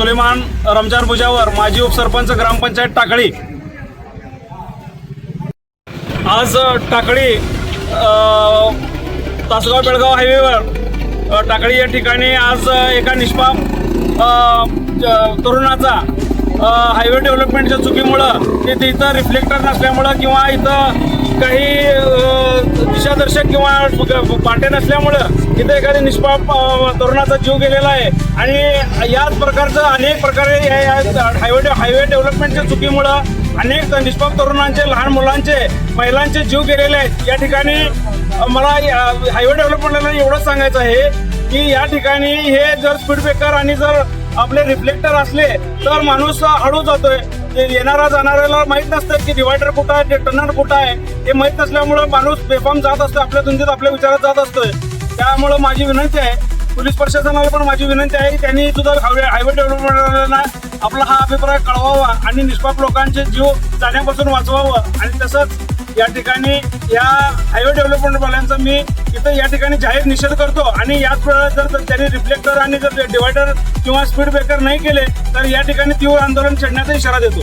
सुलेमान रमजान भुजावर माजी उपसरपंच ग्रामपंचायत टाकळी. आज टाकळी तासगाव बेळगाव हायवेवर टाकळी या ठिकाणी आज एका निष्पाप तरुणाचा हायवे डेव्हलपमेंटच्या चुकीमुळं ते तिथं रिफ्लेक्टर नसल्यामुळं किंवा इथं काही दिशादर्शक किंवा पाट्या नसल्यामुळं तिथे एखाद्या निष्पाप तरुणाचा जीव गेलेला आहे. आणि याच प्रकारचं अनेक प्रकारे या- या हायवे हायवे डेव्हलपमेंटच्या चुकीमुळं अनेक निष्पाप तरुणांचे लहान मुलांचे महिलांचे जीव गेलेले आहेत. या ठिकाणी मला या- हायवे डेव्हलपमेंटला एवढंच सांगायचं आहे की या ठिकाणी हे जर स्पीड ब्रेकर आणि जर आपले रिफ्लेक्टर असले तर माणूस हळू जातोय. येणारा जाणाऱ्याला माहीत नसतं की डिवायडर कुठं आहे ते टर्नर कुठं आहे हे माहीत नसल्यामुळं माणूस बेफाम जात असतो आपल्या धुंदीत आपल्या विचारात जात असतोय. त्यामुळं माझी विनंती आहे पोलीस प्रशासनाला पण माझी विनंती आहे की त्यांनी सुद्धा हायवे डेव्हलपमेंटना आपला हा अभिप्राय कळवावा आणि निष्पाप लोकांचे जीव जाण्यापासून वाचवावं. आणि तसंच या ठिकाणी या हायवे डेव्हलपमेंटवाल्यांचा मी तर या ठिकाणी जाहीर निषेध करतो आणि याच जर त्यांनी रिफ्लेक्टर आणि जर डिवायडर किंवा स्पीड ब्रेकर नाही केले तर या ठिकाणी तीव्र आंदोलन छेडण्याचा इशारा देतो.